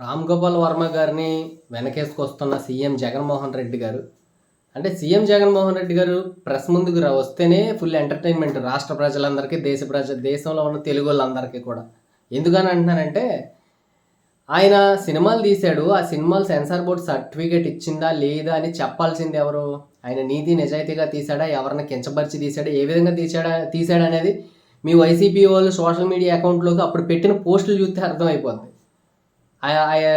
రామ్ గోపాల్ వర్మ గారిని వెనకేసుకొస్తున్న సీఎం జగన్మోహన్ రెడ్డి గారు. అంటే సీఎం జగన్మోహన్ రెడ్డి గారు ప్రెస్ ముందుకు వస్తేనే ఫుల్ ఎంటర్టైన్మెంట్ రాష్ట్ర ప్రజలందరికీ దేశ ప్రజ దేశంలో ఉన్న తెలుగు వాళ్ళందరికీ కూడా. ఎందుకని అంటున్నానంటే ఆయన సినిమాలు తీశాడు ఆ సినిమాలు సెన్సార్ బోర్డు సర్టిఫికేట్ ఇచ్చిందా లేదా అని చెప్పాల్సింది ఎవరు? ఆయన నీతి నిజాయితీగా తీశాడా? ఎవరిని కించపరిచి తీశాడా? ఏ విధంగా తీశాడా తీశాడనేది మీ వైసీపీ వాళ్ళు సోషల్ మీడియా అకౌంట్లోకి అప్పుడు పెట్టిన పోస్టులు చూస్తే అర్థమైపోద్ది.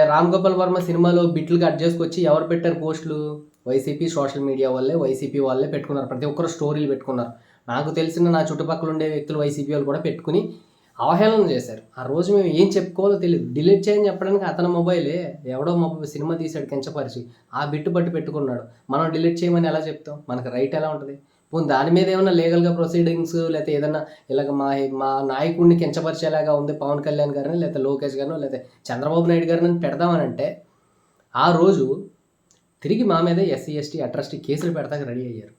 రామ్ గోపాల్ వర్మ సినిమాలో బిట్లు కట్ చేసుకొచ్చి ఎవరు పెట్టారు పోస్టులు? వైసీపీ సోషల్ మీడియా వాళ్ళే వైసీపీ వాళ్ళే పెట్టుకున్నారు. ప్రతి ఒక్కరు స్టోరీలు పెట్టుకున్నారు. నాకు తెలిసిన నా చుట్టుపక్కల ఉండే వ్యక్తులు వైసీపీ వాళ్ళు కూడా పెట్టుకుని అవహేళన చేశారు. ఆ రోజు మేము ఏం చెప్పుకోవాలో తెలియదు డిలీట్ చేయని చెప్పడానికి అతని మొబైలే. ఎవడో మొబైల్ సినిమా తీశాడు కించపరిచి. ఆ బిట్టు బట్టి పెట్టుకున్నాడు. మనం డిలీట్ చేయమని ఎలా చెప్తాం? మనకు రైట్ ఎలా ఉంటుంది? పోనీ దాని మీద ఏమైనా లీగల్గా ప్రొసీడింగ్స్ లేకపోతే ఏదైనా ఇలాగ మా మా నాయకుడిని కించపరిచేలాగా ఉంది పవన్ కళ్యాణ్ గారిని లేకపోతే లోకేష్ గారిని లేకపోతే చంద్రబాబు నాయుడు గారిని పెడదామని అంటే ఆ రోజు తిరిగి మా మీద ఎస్సీ ఎస్టీ అట్రస్టీ కేసులు పెడతాక రెడీ అయ్యారు.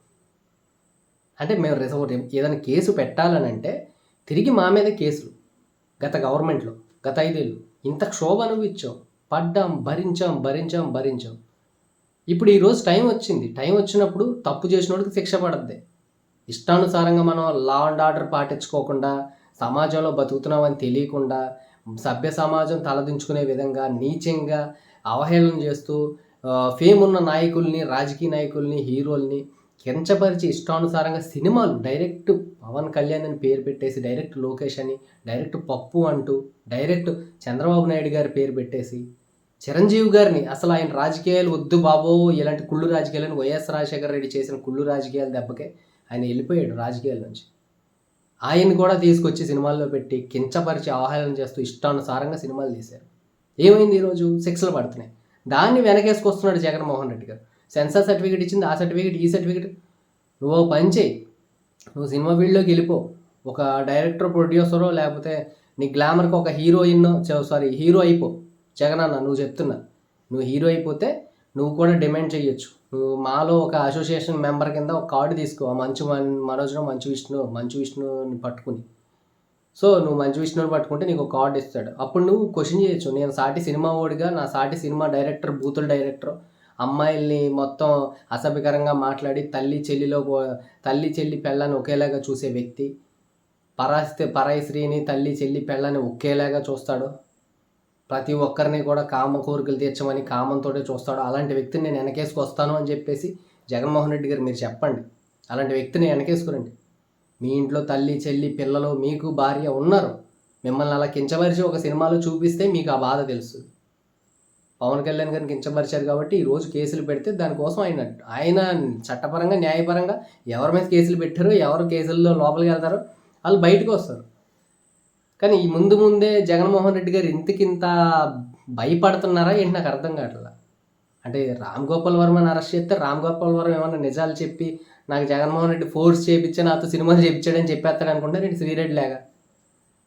అంటే మేము రిజర్వ్ ఏదైనా కేసు పెట్టాలని అంటే తిరిగి మా మీద కేసులు. గత గవర్నమెంట్లో గత ఐదేళ్ళు ఇంత క్షోభ అనుభవించాం పడ్డాం భరించాం భరించాం భరించాం. ఇప్పుడు ఈరోజు టైం వచ్చింది. టైం వచ్చినప్పుడు తప్పు చేసినోడికి శిక్ష పడద్ది. ఇష్టానుసారంగా మనం లా అండ్ ఆర్డర్ పాటించుకోకుండా సమాజంలో బతుకుతున్నామని తెలియకుండా సభ్య సమాజం తలదించుకునే విధంగా నీచంగా అవహేళన చేస్తూ ఫేమ్ ఉన్న నాయకుల్ని రాజకీయ నాయకుల్ని హీరోల్ని కించపరిచి ఇష్టానుసారంగా సినిమాలు డైరెక్ట్ పవన్ కళ్యాణ్ అని పేరు పెట్టేసి డైరెక్ట్ లోకేష్ అని డైరెక్ట్ పప్పు అంటూ డైరెక్ట్ చంద్రబాబు నాయుడు గారి పేరు పెట్టేసి చిరంజీవి గారిని అసలు ఆయన రాజకీయాలు వద్దు బాబో ఇలాంటి కుళ్ళు రాజకీయాలను వైఎస్ రాజశేఖర రెడ్డి చేసిన కుళ్ళు రాజకీయాల దెబ్బకే ఆయన వెళ్ళిపోయాడు రాజకీయాల నుంచి. ఆయన కూడా తీసుకొచ్చి సినిమాల్లో పెట్టి కించపరిచి ఆహ్వానం చేస్తూ ఇష్టానుసారంగా సినిమాలు తీశారు. ఏమైంది ఈరోజు? శిక్షలు పడుతున్నాయి. దాన్ని వెనకేసుకొస్తున్నాడు జగన్మోహన్ రెడ్డి గారు. సెన్సార్ సర్టిఫికేట్ ఇచ్చింది ఆ సర్టిఫికేట్ ఈ సర్టిఫికేట్. నువ్వు పని చేయి. నువ్వు సినిమా ఫీల్డ్లోకి వెళ్ళిపో. ఒక డైరెక్టర్ ప్రొడ్యూసరో లేకపోతే నీ గ్లామర్కి ఒక హీరోయిన్ సారీ హీరో అయిపో. జగన్ అన్న నువ్వు చెప్తున్నా. నువ్వు హీరో అయిపోతే నువ్వు కూడా డిమాండ్ చేయొచ్చు. నువ్వు మాలో ఒక అసోసియేషన్ మెంబర్ కింద ఒక కార్డు తీసుకో. ఆ మంచు మన్- మంచు విష్ణు మంచు విష్ణుని పట్టుకుని. సో నువ్వు మంచు విష్ణుని పట్టుకుంటే నీకు ఒక కార్డు ఇస్తాడు. అప్పుడు నువ్వు క్వశ్చన్ చేయొచ్చు. నేను సాటి సినిమా ఓడిగా నా సాటి సినిమా డైరెక్టర్ బూతుల డైరెక్టర్ అమ్మాయిల్ని మొత్తం అసభ్యకరంగా మాట్లాడి తల్లి చెల్లిలో పో- తల్లి చెల్లి పెళ్ళని ఒకేలాగా చూసే వ్యక్తి పరాస్తి పరాయి స్త్రీని తల్లి చెల్లి పెళ్ళని ఒకేలాగా చూస్తాడు. ప్రతి ఒక్కరిని కూడా కామ కోరికలు తీర్చమని కామంతో చూస్తాడు. అలాంటి వ్యక్తిని నేను వెనకేసుకొస్తాను అని చెప్పేసి జగన్మోహన్ రెడ్డి గారు మీరు చెప్పండి. అలాంటి వ్యక్తిని వెనకేసుకురండి. మీ ఇంట్లో తల్లి చెల్లి పిల్లలు మీకు భార్య ఉన్నారు. మిమ్మల్ని అలా కించపరిచి ఒక సినిమాలో చూపిస్తే మీకు ఆ బాధ తెలుస్తుంది పవన్ కళ్యాణ్ గారిని కించపరిచారు కాబట్టి ఈ రోజు కేసులు పెడితే దానికోసం ఆయన ఆయన చట్టపరంగా న్యాయపరంగా ఎవరి మీద కేసులు పెట్టారో ఎవరు కేసుల్లో లోపలికి వెళ్తారో వాళ్ళు బయటకు వస్తారు. కానీ ఈ ముందు ముందే జగన్మోహన్ రెడ్డి గారు ఇంతకింత భయపడుతున్నారా ఏంటి నాకు అర్థం కావట్లా? అంటే రామ్ గోపాల్ వర్మని అరెస్ట్ చేస్తే రామ్ గోపాల్ వర్మ ఏమన్నా నిజాలు చెప్పి నాకు జగన్మోహన్ రెడ్డి ఫోర్స్ చేయించి నాతో సినిమాలు చేయించాడని చెప్పేస్తాడు అనుకుంటే నేను శ్రీరెడ్డి లేగా.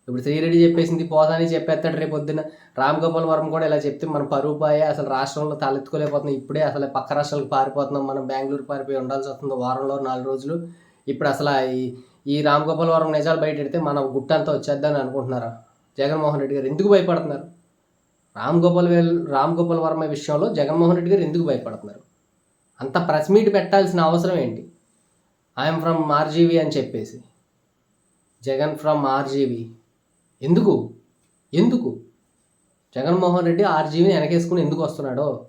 ఇప్పుడు శ్రీరెడ్డి చెప్పేసింది పోదాని చెప్పేస్తాడు రేపు పొద్దున్న రామ్ గోపాల్ వర్మ కూడా ఇలా చెప్తే మన పరువు పాయే అసలు రాష్ట్రంలో తలెత్తుకోలేకపోతున్నాం. ఇప్పుడే అసలు పక్క రాష్ట్రాలకు పారిపోతున్నాం. మనం బెంగళూరు పారిపోయి ఉండాల్సి వస్తుంది వారంలో నాలుగు రోజులు. ఇప్పుడు అసలు ఈ ఈ రామ్ గోపాల్ వర్మ నిజాలు బయట పెడితే మన గుట్టంతా వచ్చేద్దని అనుకుంటున్నారా? జగన్మోహన్ రెడ్డి గారు ఎందుకు భయపడుతున్నారు? రామ్ గోపాల్ వేల్- రామ్ గోపాల్ వర్మ విషయంలో జగన్మోహన్ రెడ్డి గారు ఎందుకు భయపడుతున్నారు? అంత ప్రెస్ మీట్ పెట్టాల్సిన అవసరం ఏంటి? ఐఎమ్ ఫ్రమ్ ఆర్జీవీ అని చెప్పేసి. Jagan from RGV. ఎందుకు? ఎందుకు? జగన్మోహన్ రెడ్డి ఆర్జీవీని వెనకేసుకుని ఎందుకు వస్తున్నాడో?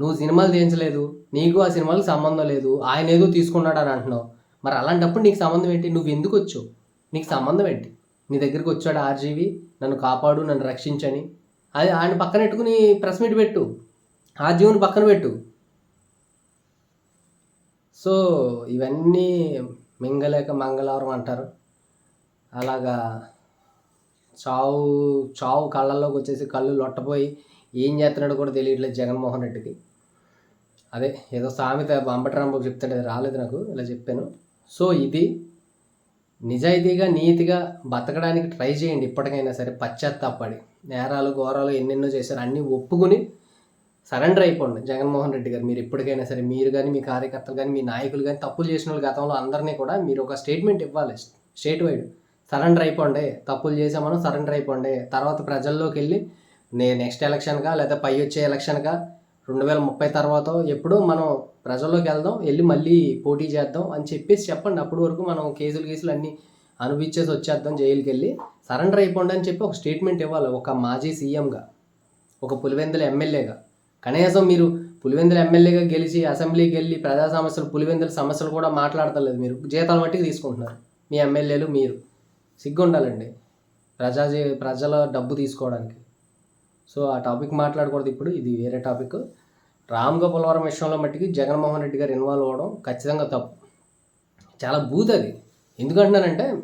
నువ్వు సినిమాలు తీయించలేదు. నీకు ఆ సినిమాలకు సంబంధం లేదు. ఆయన ఏదో తీసుకున్నాడు అని అంటున్నావు. మరి అలాంటప్పుడు నీకు సంబంధం ఏంటి? నువ్వు ఎందుకు వచ్చావు? నీకు సంబంధం ఏంటి? నీ దగ్గరికి వచ్చాడు ఆర్జీవి నన్ను కాపాడు నన్ను రక్షించని. అది ఆయన పక్కన పెట్టుకుని ప్రెస్ మీట్ పెట్టు. ఆర్జీవిని పక్కన పెట్టు. సో ఇవన్నీ మింగలేక మంగళవారం అంటారు. అలాగా చావు చావు కళ్ళల్లోకి వచ్చేసి కళ్ళు లొట్టపోయి ఏం చేస్తున్నాడో కూడా తెలియట్లేదు జగన్మోహన్ రెడ్డికి. అదే ఏదో సామెత అంబటి చెప్తాడు అది రాలేదు నాకు ఇలా చెప్పాను. సో ఇది నిజాయితీగా నీతిగా బతకడానికి ట్రై చేయండి ఇప్పటికైనా సరే. పశ్చాత్తాపడి నేరాలు ఘోరాలు ఎన్నెన్నో చేశారు. అన్నీ ఒప్పుకుని సరెండర్ అయిపోండి. జగన్మోహన్ రెడ్డి గారు మీరు ఎప్పటికైనా సరే. మీరు కానీ మీ కార్యకర్తలు కానీ మీ నాయకులు కానీ తప్పులు చేసిన వాళ్ళు గతంలో అందరినీ కూడా మీరు ఒక స్టేట్మెంట్ ఇవ్వాలి. స్టేట్ వైడ్ సరెండర్ అయిపోండి. తప్పులు చేసామను సరెండర్ అయిపోండి. తర్వాత ప్రజల్లోకి వెళ్ళి నే నెక్స్ట్ ఎలక్షన్గా లేదా పై వచ్చే ఎలక్షన్గా రెండు వేల ముప్పై తర్వాత ఎప్పుడూ మనం ప్రజల్లోకి వెళ్దాం వెళ్ళి మళ్ళీ పోటీ చేద్దాం అని చెప్పేసి చెప్పండి. అప్పటి వరకు మనం కేసులు కేసులు అన్నీ అనుభవించేసి వచ్చేద్దాం జైలుకి వెళ్ళి సరెండర్ అయిపోండి అని చెప్పి ఒక స్టేట్మెంట్ ఇవ్వాలి ఒక మాజీ సీఎంగా ఒక పులివెందుల ఎమ్మెల్యేగా. కనీసం మీరు పులివెందుల ఎమ్మెల్యేగా గెలిచి అసెంబ్లీకి వెళ్ళి ప్రజా సమస్యలు పులివెందుల సమస్యలు కూడా మాట్లాడతలేదు మీరు. జీతాల మట్టికి తీసుకుంటున్నారు. మీ ఎమ్మెల్యేలు మీరు. సిగ్గు ఉండాలండి ప్రజా ప్రజల డబ్బు తీసుకోవడానికి. సో ఆ టాపిక్ మాట్లాడకూడదు ఇప్పుడు. ఇది వేరే టాపిక్. రామ్ గోపాలవరం విషయంలో మట్టికి జగన్మోహన్ రెడ్డి గారు ఇన్వాల్వ్ అవ్వడం ఖచ్చితంగా తప్పు. చాలా బూత్ అది. ఎందుకంటున్నానంటే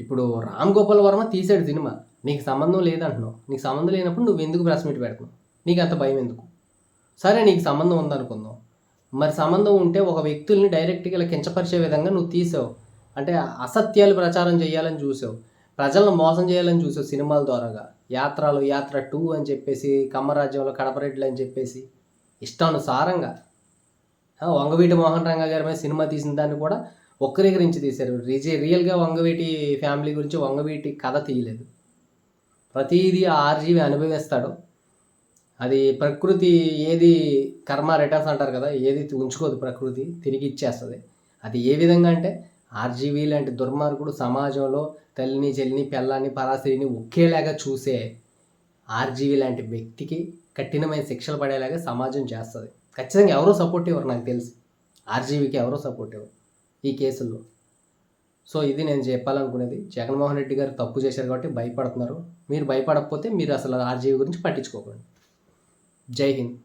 ఇప్పుడు రామ్ గోపాల్ వర్మ తీసాడు సినిమా. నీకు సంబంధం లేదంటున్నావు. నీకు సంబంధం లేనప్పుడు నువ్వు ఎందుకు ప్రెస్ మీట్ పెడుతున్నావు? నీకు అంత భయం ఎందుకు? సరే నీకు సంబంధం ఉందనుకుందాం. మరి సంబంధం ఉంటే ఒక వ్యక్తుల్ని డైరెక్ట్గా ఇలా కించపరిచే విధంగా నువ్వు తీసావు. అంటే అసత్యాలు ప్రచారం చేయాలని చూసావు. ప్రజలను మోసం చేయాలని చూసావు సినిమాల ద్వారాగా. యాత్రలు యాత్ర టూ అని చెప్పేసి కమ్మరాజ్యంలో కడపరెడ్లు అని చెప్పేసి. ఇష్టానుసారంగా. వంగవీటి మోహన్ రంగ గారి మీద సినిమా తీసిన దాన్ని కూడా వక్రీకరించి తీశారు. రిజే రియల్గా వంగవీటి ఫ్యామిలీ గురించి వంగవీటి కథ తీయలేదు. ప్రతిదీ ఆర్జీవి అనుభవిస్తాడు. అది ప్రకృతి ఏది కర్మ రిటర్న్స్ అంటారు కదా ఏది ఉంచుకోదు ప్రకృతి తిరిగి ఇచ్చేస్తుంది. అది ఏ విధంగా అంటే ఆర్జీవి లాంటి దుర్మార్గుడు సమాజంలో తల్లిని చెల్లిని పిల్లాన్ని పరాశరిని ఒకేలాగా చూసే ఆర్జీవి లాంటి వ్యక్తికి కఠినమైన శిక్షలు పడేలాగా సమాజం చేస్తుంది. ఖచ్చితంగా ఎవరో సపోర్ట్ ఇవ్వరు నాకు తెలుసు. ఆర్జీవీకి ఎవరో సపోర్ట్ ఇవ్వరు ఈ కేసుల్లో. సో ఇది నేను చెప్పాలనుకునేది. జగన్మోహన్ రెడ్డి గారు తప్పు చేశారు కాబట్టి భయపడుతున్నారు. మీరు భయపడకపోతే మీరు అసలు ఆర్జీవీ గురించి పట్టించుకోకండి. జై హింద్.